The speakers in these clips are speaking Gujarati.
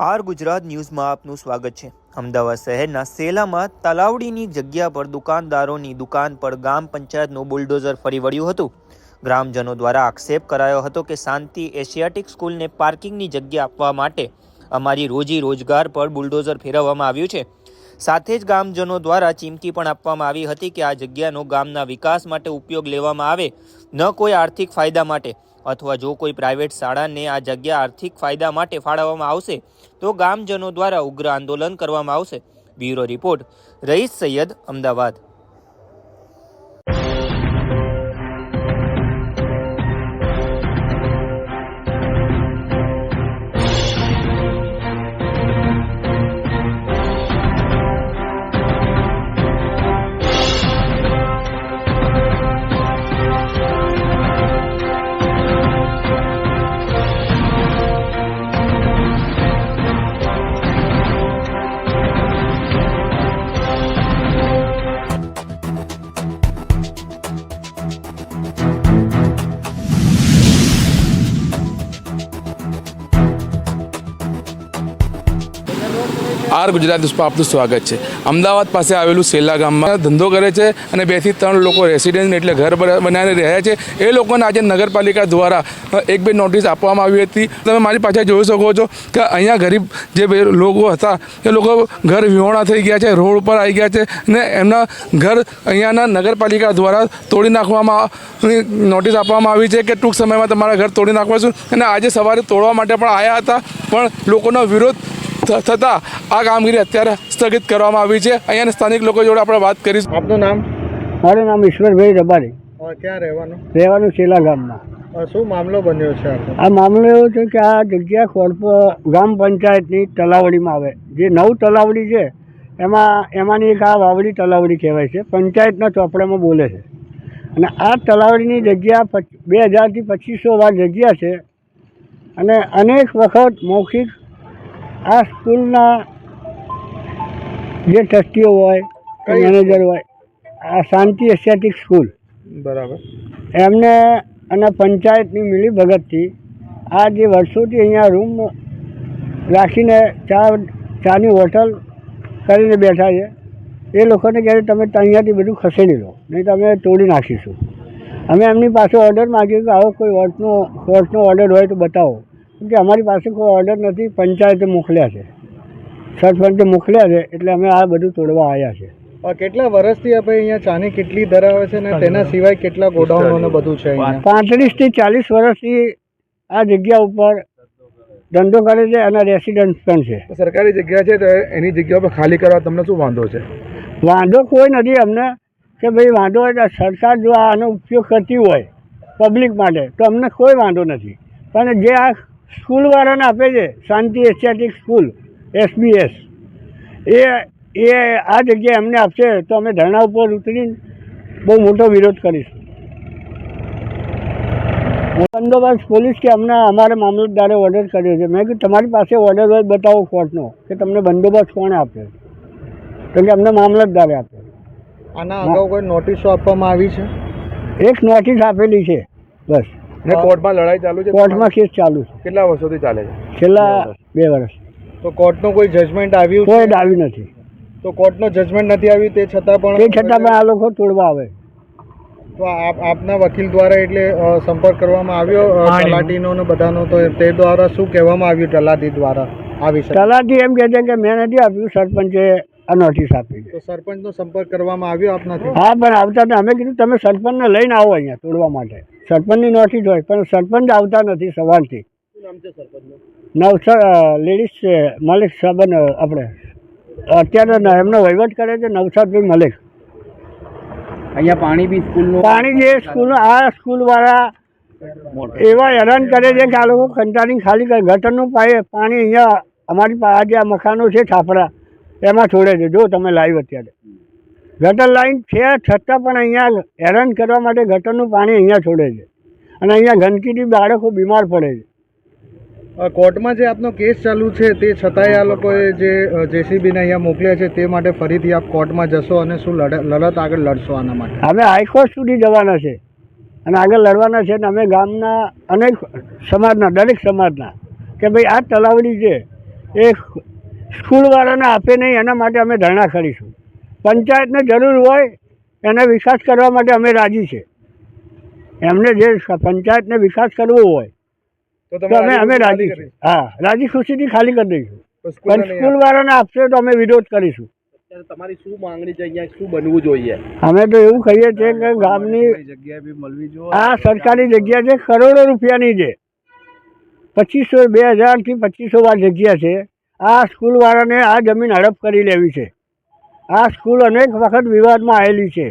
આર ગુજરાત ન્યૂઝમાં આપનું સ્વાગત છે. અમદાવાદ શહેરના સેલામાં તલાવડીની જગ્યા પર દુકાનદારોની દુકાન પર ગામ પંચાયતનું બુલડોઝર ફરી વળ્યું હતું. ગ્રામજનો દ્વારા આક્ષેપ કરાયો હતો કે શાંતિ એશિયાટિક સ્કૂલને પાર્કિંગની જગ્યા આપવા માટે અમારી રોજી રોજગાર પર બુલડોઝર ફેરવવામાં આવ્યું છે. સાથે જ ગામજનો દ્વારા ચીમકી પણ આપવામાં આવી હતી કે આ જગ્યાનો ગામના વિકાસ માટે ઉપયોગ લેવામાં આવે ન કોઈ આર્થિક ફાયદા માટે. અથવા જો કોઈ પ્રાઇવેટ શાળાને આ જગ્યા આર્થિક ફાયદા માટે ફાળવવામાં આવશે, તો ગામજનો દ્વારા ઉગ્ર આંદોલન કરવામાં આવશે. Bureau report, Rais Sayed Ahmedabad. R Gujarat ન્યૂઝમાં આપનું સ્વાગત છે. અમદાવાદ પાસે આવેલું સેલા ગામમાં ધંધો કરે છે અને બેથી ત્રણ લોકો રેસિડેન્ટ એટલે ઘર બના- બનાવીને રહ્યા છે. એ લોકોને આજે નગરપાલિકા દ્વારા એક બે નોટિસ આપવામાં આવી હતી. તમે મારી પાછળ જોઈ શકો છો કે અહીંયા ગરીબ જે લોકો હતા, એ લોકો ઘર વિહોણા થઈ ગયા છે, રોડ ઉપર આવી ગયા છે અને એમના ઘર અહીંયાના નગરપાલિકા દ્વારા તોડી નાખવામાં નોટિસ આપવામાં આવી છે કે ટૂંક સમયમાં તમારા ઘર તોડી નાખવાશું. અને આજે સવારે તોડવા માટે પણ આવ્યા હતા, પણ લોકોનો વિરોધ થતાં આ કામગીરી અત્યારે સ્થગિત કરવામાં આવી છે. અહીંયાના સ્થાનિક લોકો જોડે આપણે વાત કરીશું. આપનું નામ? મારું નામ ઈશ્વરભાઈ રબારી. ક્યાં રહેવાનું? રહેવાનું શેલા ગામમાં. શું મામલો બન્યો છે આ મામલો એવો છે કે આ જગ્યા કોર્પો ગ્રામ પંચાયતની તલાવડીમાં આવે. જે નવ તલાવડી છે એમાં એમાંની એક આ વાવડી તલાવડી કહેવાય છે. પંચાયતના ચોપડામાં બોલે છે. અને આ તલાવડીની જગ્યા પચ- બે હજારથી પચીસો વાર જગ્યા છે. અને અનેક વખત મૌખિક આ સ્કૂલના જે ટ્રસ્ટીઓ હોય મેનેજર હોય આ શાંતિ એશિયાટિક સ્કૂલ. બરાબર. એમને અને પંચાયતની મિલી ભગતથી આ જે વર્ષોથી અહીંયા રૂમ રાખીને ચા ચાની હોટલ કરીને બેઠા છે એ લોકોને કહે તમે અહીંયાથી બધું ખસેડી લો નહીં તમે તોડી નાખીશું. અમે એમની પાસે ઓર્ડર માગ્યો કે આવો કોઈ વર્ષનો વર્ષનો ઓર્ડર હોય તો બતાવો. કે અમારી પાસે કોઈ ઓર્ડર નથી પંચાયતે મોકલ્યા છે. સરપંચે મોકલ્યા છે એટલે અમે આ બધું તોડવા આવ્યા છે. કેટલા વર્ષથી આપણે અહીંયા ચાની કેટલી ધરાવે છે ને તેના સિવાય કેટલા ગોડાઉનો બધું છે પાંત્રીસથી ચાલીસ વર્ષથી આ જગ્યા ઉપર ધંધો કરે છે અને રેસિડન્ટ પણ છે. સરકારી જગ્યા છે તો એની જગ્યા પર ખાલી કરવા તમને શું વાંધો છે? વાંધો કોઈ નથી અમને કે ભાઈ વાંધો હોય તો સરકાર જો આનો ઉપયોગ કરતી હોય પબ્લિક માટે તો અમને કોઈ વાંધો નથી. પણ જે આ સ્કૂલવાળાને આપે છે શાંતિ એશિયાટિક સ્કૂલ એસબીએસ. એ એ આ જગ્યાએ અમને આપશે તો અમે ધરણા ઉપર ઉતરીને બહુ મોટો વિરોધ કરીશું. બંદોબસ્ત પોલીસ કે અમને અમારે મામલતદારે ઓર્ડર કર્યો છે. મેં કીધું તમારી પાસે ઓર્ડર હોય બતાવો કોર્ટનો કે તમને બંદોબસ્ત કોણે આપ્યો? તો કે અમને મામલતદારે આપ્યો. આના અગાઉ કોઈ નોટિસો આપવામાં આવી છે? એક નોટિસ આપેલી છે બસ. ને કોર્ટમાં લડાઈ ચાલુ છે? કોર્ટમાં કેસ ચાલુ છે. કેટલા વર્ષોથી ચાલે છે? છેલ્લા બે વર્ષ. તો કોર્ટનું કોઈ જજમેન્ટ આવ્યું કોઈ આવ્યું નથી. તો કોર્ટનો જજમેન્ટ નથી આવ્યું તે છતાં પણ તે છતાં પણ આ લોકો તોડવા આવે. તો આપ આપના વકીલ દ્વારા એટલે સંપર્ક કરવામાં આવ્યો તલાટીનો ને બધાનો? તો તે દ્વારા શું કહેવામાં આવ્યું તલાટી દ્વારા? આ વિશે? તલાટી એમ કહે છે કે મેં નથી આપ્યું સરપંચે આ નોટિસ આપી છે તો સરપંચનો સંપર્ક કરવામાં આવ્યો આપનાથી? હા પણ આવતા નથી અમે કીધું તમે સરપંચને લઈને આવો અહીંયા તોડવા માટે. સરપંચની નોટિસ હોય પણ સરપંચ આવતા નથી સવારથી. નવસર લેડીઝ છે મલિક સાબન આપણે. અત્યારે એમનો વહીવટ કરે છે નવસાદભાઈ મલિક. અહીંયા પાણી બી સ્કૂલનું પાણી જે સ્કૂલ આ સ્કૂલવાળા એવા હેરાન કરે છે કે આ લોકો કંટાળીને ખાલી કરે ગટરનું પાય પાણી અહીંયા અમારી પાસે આ જે મકાનો છે છાપરા એમાં છોડે છે. જો તમે લાઈવ અત્યારે. ગટર લાઈન છે છતાં પણ અહીંયા હેરાન કરવા માટે ગટરનું પાણી અહીંયા છોડે છે. અને અહીંયા ગંદકીથી બાળકો બીમાર પડે છે. કોર્ટમાં જે આપનો કેસ ચાલુ છે તે છતાંય આ લોકોએ જે જેસીબીને અહીંયા મોકલ્યા છે તે માટે ફરીથી આપ કોર્ટમાં જશો અને શું લડ- લડત આગળ લડશો આના માટે? અમે હાઈકોર્ટ સુધી જવાના છે. અને આગળ લડવાના છે અને અમે ગામના અનેક સમાજના દરેક સમાજના કે ભાઈ આ તલાવડી છે એ સ્કૂલવાળાને આપે નહીં એના માટે અમે ધરણા કરીશું. પંચાયતને જરૂર હોય એને વિકાસ કરવા માટે અમે રાજી છે. એમને જે પંચાયતને વિકાસ કરવો હોય તો અમે અમે રાજી છે. હા રાજી ખુશીથી ખાલી કરી દઈશું. પણ સ્કૂલવાળાને આપશે તો અમે વિરોધ કરીશું. તમારી શું માંગણી છે? અહીંયા શું બનવું જોઈએ? અમે તો એવું કહીએ છીએ કે ગામની જગ્યા બી મળવી જોઈએ. આ સરકારી જગ્યા છે કરોડો રૂપિયાની છે. પચીસો બે હજારથી પચીસો વાર જગ્યા છે. આ સ્કૂલવાળાને આ જમીન હડપ કરી લેવી છે. આ સ્કૂલ અનેક વખત વિવાદમાં આવેલી છે.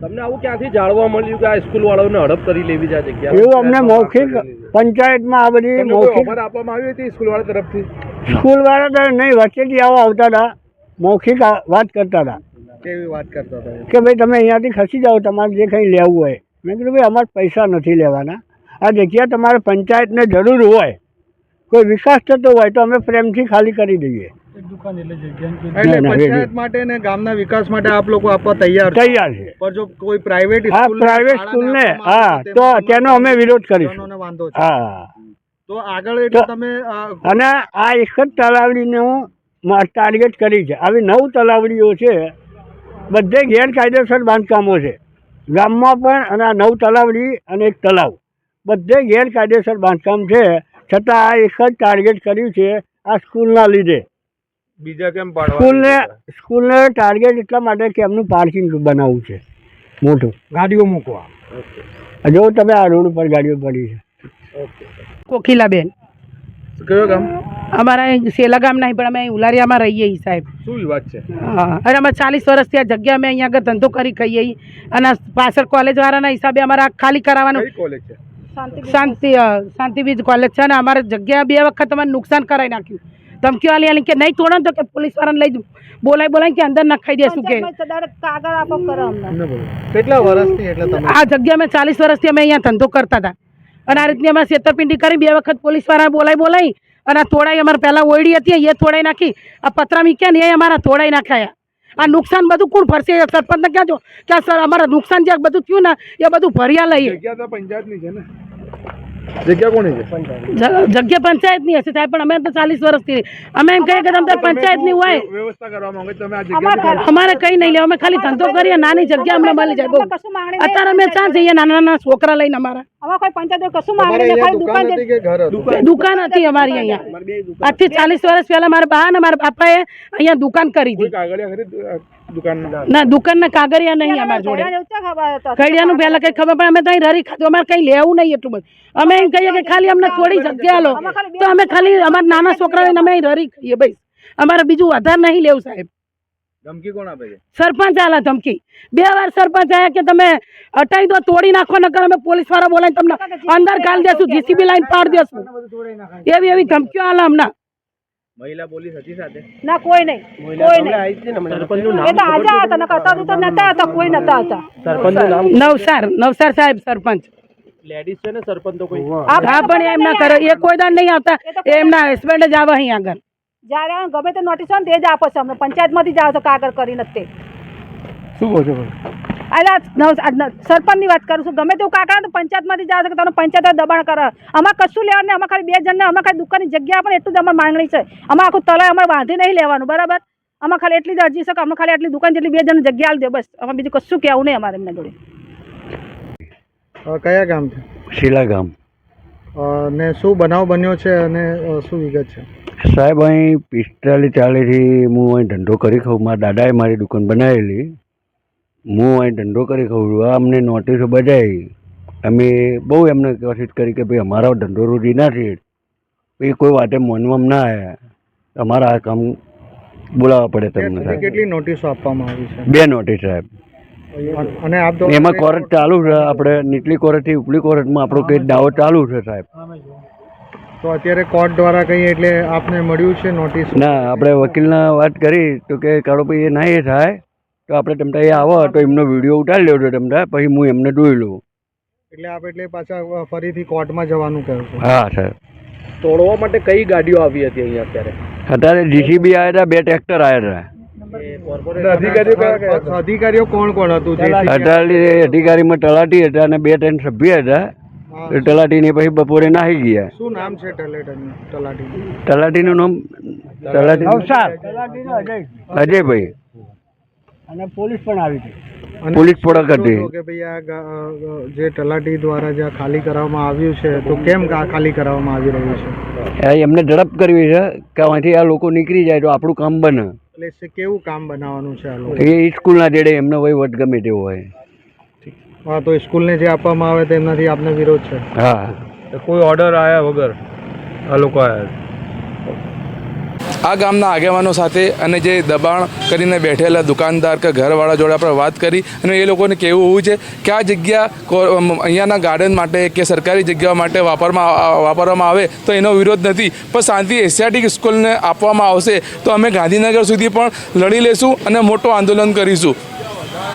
તમને આવું ક્યાંથી જાણવા મળ્યું કે આ સ્કૂલ વાળાઓને હડપ કરી લેવી છે જગ્યા એવું અમને મૌખિક પંચાયતમાં આ બધી મૌખિક આપવામાં આવી હતી સ્કૂલ વાળા તરફથી? સ્કૂલવાળા તો નહીં વચ્ચેથી આવા આવતા હતા. મૌખિક વાત કરતા હતા. કેવી વાત કરતા હતા? કે ભાઈ તમે અહીંયાથી ખસી જાઓ તમારે જે કંઈ લેવું હોય. મેં કીધું ભાઈ અમારે પૈસા નથી લેવાના. આ જગ્યા તમારે પંચાયતને જરૂર હોય. કોઈ વિકાસ થતો હોય તો અમે પ્રેમથી ખાલી કરી દઈએ. પંચાયત માટે ને ગામના વિકાસ માટે આપ લોકો આપવા તૈયાર તૈયાર છે. પણ જો કોઈ પ્રાઇવેટ હા પ્રાઇવેટ સ્કૂલને હા તો તેનો અમે વિરોધ કરીશું. હા. તો આગળ એટલે તમે અને આ એક જ તલાવડીનું ટાર્ગેટ કરી છે. આવી નવ તલાવડીઓ છે. બધે ગેરકાયદેસર બાંધકામો છે. ગામમાં પણ અને આ નવ તલાવડી અને એક તલાવ. બધે ગેરકાયદેસર બાંધકામ છે. છતાં આ એક જ ટાર્ગેટ કર્યું છે આ સ્કૂલના લીધે. બીજા કેમ સ્કૂલને સ્કૂલને ટાર્ગેટ એટલા માટે કે એમનું પાર્કિંગ બનાવવું છે. મોટું. ગાડીઓ મૂકવા. જો તમે આ રોડ ઉપર ગાડીઓ પડી છે. કોકિલાબેન કયો ગામ? અમારા અહીં સેલા ગામ નહીં પણ અમે અહીં ઉલારિયામાં રહીએ છીએ સાહેબ. શું વાત છે? હા અને અમે ચાલીસ વર્ષથી આ જગ્યા અમે અહીંયા આગળ ધંધો કરી ખાઈએ અને પાછળ કોલેજવાળાના હિસાબે અમારે ખાલી કરાવવાનું કોલેજ છે? શાંતિ શાંતિ બીજ કોલેજ છે ને અમારે જગ્યા બે વખત તમારે નુકસાન કરાવી નાખ્યું. ધમકીઓ આલી આલી કે નહીં તોડો ને તો કે પોલીસ વાળાને લઈ જાઉં બોલાય બોલાય કે અંદર નખાઈ દેશું કે. કાગળ આપો કરો કેટલા વર્ષથી એટલે તમે? આ જગ્યા અમે ચાલીસ વર્ષથી અમે અહીંયા ધંધો કરતા હતા. અને આ રીતની અમે છેતરપિંડી કરી બે વખત પોલીસવાળા બોલાય બોલાય અને આ તોડાઈ અમારે પહેલાં ઓયડી હતી એ તોડાઈ નાખી. આ પતરા મીક્યા ને એ અમારા તોડાઈ નાખાયા. આ નુકસાન બધું કોણ ભરશે? સરપંચને કહેજો કે સર અમારા નુકસાન જે બધું થયું ને એ બધું ભર્યા લઈએ. જગ્યા તો પંચાયતની છે ને. જગ્યા કોની છે? જગ્યા પંચાયતની હશે સાહેબ પણ અમે તો ચાલીસ વર્ષથી અમે એમ કહીએ કે તમે પંચાયતની હોય. વ્યવસ્થા કરવા માંગે તમે આ અમારે જગ્યા અમારે કઈ નહીં લેવા અમે ખાલી ધંધો કરીએ નાની જગ્યા અમને મળી જાય. અત્યારે અમે ત્યાં જઈએ નાના નાના છોકરા લઈને અમારા. દુકાન દુકાન હતી કે ઘર હતું? દુકાન હતી અમારી અહીંયા. આજથી ચાલીસ વર્ષ પહેલા મારા બા ને મારા બાપાએ અહીંયા દુકાન કરી કોઈ હતી ના દુકાનના કાગળિયા નહીં અમારા જોડે. કડિયાનું પહેલા કઈ ખબર પણ અમે તો રરી ખાધું. અમારે કઈ લેવું નહીં એટલું બધું. અમે એમ કહીએ કે ખાલી અમને થોડી જગ્યા લો. તો અમે ખાલી અમારા નાના છોકરાઓને અમે રરી ખાઈએ ભાઈ અમારે બીજું વધારે નહીં લેવું સાહેબ. ધમકી કોણ આપે છે? સરપંચ આલા ધમકી. બે વાર સરપંચ આયા કે તમે હટાવી દો તોડી નાખો નકર અમે પોલીસવાળા બોલાવીને તમને અંદર ગાલ દેશું જીસીબી લાઈન પાડી દેશું. એવી એવી ધમકીઓ આલા હમણાં મહિલા પોલીસ હતી સાથે? ના કોઈ નહીં. કોઈ નહીં. એ તો આજે હતા નકા હતા તો નતા હતા કોઈ નતા હતા સરપંચ નવસાર નવસાર સાહેબ સરપંચ. લેડીઝ છે ને સરપંચ તો કોઈ? હા પણ એમ ના કરે. એ કોઈ દાન નહીં આવતા. એમના હસબન્ડ જ આવે અહીં આગળ. જ્યારે ગમે તે નોટિસ હોય ને તે જ આપો છો. અમને પંચાયતમાંથી જ છો કાગળ કરીને તે. શું કહો છો અલા સરપંચની વાત કરું છું. ગમે તેવું કાગળ તો પંચાયતમાંથી જ આવશે કે તમને પંચાયત દબાણ કરે. અમારે કશું લેવાનું અમારે ખાલી બે જણને અમારે ખાલી દુકાનની જગ્યા પણ એટલું જ અમારે માંગણી છે. અમારે આખું તલાય અમારે વાંધી નહીં લેવાનું બરાબર? અમે ખાલી એટલી જ અરજી છે કે અમે ખાલી આટલી દુકાન જેટલી બે જણ જગ્યા આલી દે બસ. અમે બીજું કશું કહેવું નહીં અમારે એમના જોડે. કયા ગામ છે? શીલા ગામ. અને ને શું બનાવ બન્યો છે અને શું વિગત છે? સાહેબ અહીં પિસ્તાલીસ ચાલીસથી હું અહીં ધંધો કરી ખાઉં. મારા દાદાએ મારી દુકાન બનાવેલી. હું અહીં ધંધો કરી ખાઉં છું. આ અમને નોટિસો બજાવી અમે બહુ એમને કોશિશ કરી કે ભાઈ અમારો ધંધો રોજી નથી એ કોઈ વાતે માનવામાં ના આવ્યા અમારા આ કામ બોલાવવા પડે તમને સાહેબ. કેટલી નોટિસો આપવામાં આવી છે? બે નોટિસ સાહેબ. અને આપ એમાં કોર્ટ ચાલુ છે. આપણે નીચલી કોર્ટથી ઉપલી કોર્ટમાં આપણો કંઈ દાવો ચાલુ છે સાહેબ. તો અત્યારે કોર્ટ દ્વારા કંઈ એટલે આપને મળ્યું છે નોટિસ ના આપણે વકીલના વાત કરી તો કે કાળો ભાઈ એ ના એ થાય. તો આપણે તમતા એ આવો તો એમનો વીડિયો ઉતારી લેજો તમતા પછી હું એમને જોઈ લઉં. એટલે આપ એટલે પાછા ફરીથી કોર્ટમાં જવાનું કહ્યું હા સર તોડવા માટે કઈ ગાડીઓ આવી હતી અહીંયા અત્યારે? અત્યારે જીસીબી આવ્યા હતા બે ટ્રેક્ટર આવ્યા હતા? અધિકારીઓ કોણ કોણ હતું? હતા અધિકારીમાં તલાટી હતા અને બે ત્રણ સભ્ય હતા. તલાટીને પછી બપોરે નાહી ગયા. શું નામ છે ટલેટાની તલાટીનું? નામ તલાટી નવસાર. તલાટીનો અજય અજયભાઈ. અને પોલીસ પણ આવી હતી અને પોલીસ પણ હતી કે ભાઈ આ જે તલાટી દ્વારા જે આ ખાલી કરવામાં આવ્યું છે તો કેમ ખાલી કરવામાં આવી રહ્યું છે? એમને ઝડપ કરવી છે કે અહીંથી આ લોકો નીકળી જાય તો આપણું કામ બને. એટલે કેવું કામ બનાવવાનું છે આ લોકો? એ સ્કૂલના જેડે એમનો વહીવટ ગમે તેવો હોય. હા તો સ્કૂલને જે આપવામાં આવે તેમનાથી આપને વિરોધ છે? હા. કોઈ ઓર્ડર આવ્યા વગર આ લોકો આયા? આ ગામના આગેવાનો સાથે અને જે દબાણ કરીને બેઠેલા દુકાનદાર કે ઘરવાળા જોડે આપણે વાત કરી અને એ લોકોને કહેવું એવું છે કે આ જગ્યા અહીંયાના ગાર્ડન માટે કે સરકારી જગ્યાઓ માટે વાપરમાં વાપરવામાં આવે તો એનો વિરોધ નથી. પણ શાંતિ એશિયાટિક સ્કૂલને આપવામાં આવશે તો અમે ગાંધીનગર સુધી પણ લડી લેશું અને મોટું આંદોલન કરીશું.